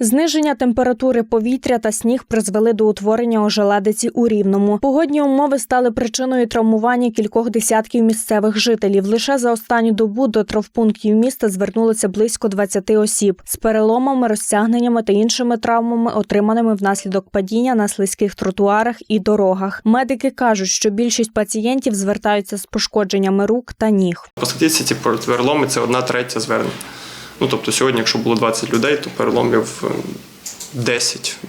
Зниження температури повітря та сніг призвели до утворення ожеледиці у Рівному. Погодні умови стали причиною травмування кількох десятків місцевих жителів. Лише за останню добу до травпунктів міста звернулося близько 20 осіб з переломами, розтягненнями та іншими травмами, отриманими внаслідок падіння на слизьких тротуарах і дорогах. Медики кажуть, що більшість пацієнтів звертаються з пошкодженнями рук та ніг. По статистиці переломи це одна третя звернень. Ну тобто сьогодні, якщо було 20 людей, то переломів е,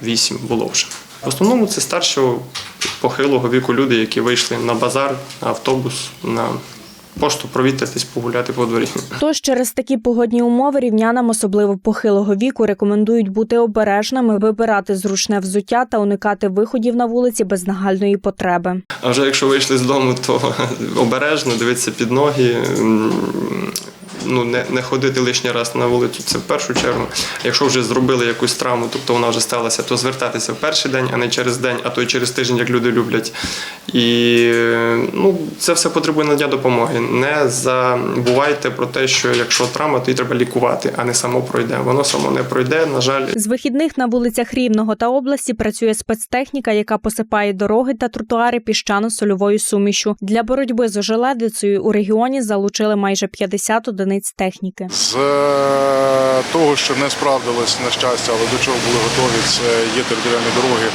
10-8 було вже. В основному це старшого похилого віку люди, які вийшли на базар, на автобус, на пошту провітритись, погуляти по дворі. Тож через такі погодні умови рівнянам, особливо похилого віку, рекомендують бути обережними, вибирати зручне взуття та уникати виходів на вулиці без нагальної потреби. А вже якщо вийшли з дому, то обережно дивитися під ноги. Ну, не, не ходити лишній раз на вулицю, це в першу чергу. Якщо вже зробили якусь травму, тобто вона вже сталася, то звертатися в перший день, а не через день, а то й через тиждень, як люди люблять. І ну, це все потребує надання допомоги. Не забувайте про те, що якщо травма, то її треба лікувати, а не само пройде. Воно само не пройде, на жаль. З вихідних на вулицях Рівного та області працює спецтехніка, яка посипає дороги та тротуари піщано-сольовою сумішю. Для боротьби з ожеледицею у регіоні залучили майже 50 одиниць техніки. З е, того, що не справдилось на щастя, але до чого були готові, це є територіальні дороги,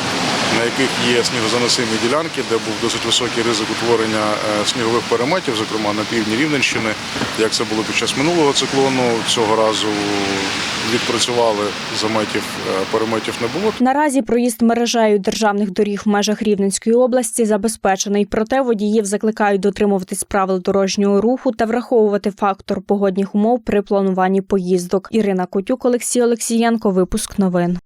на яких є снігозаносимі ділянки, де був досить високий ризик утворення е, снігових переметів, зокрема на півдні Рівненщини. Як це було під час минулого циклону, цього разу відпрацювали заметів, е, переметів не було. Наразі проїзд мережею державних доріг в межах Рівненської області забезпечений. Проте водіїв закликають дотримуватись правил дорожнього руху та враховувати фактор погодних умов при плануванні поїздок. Ірина Котюк, Олексій Олексієнко. Випуск новин.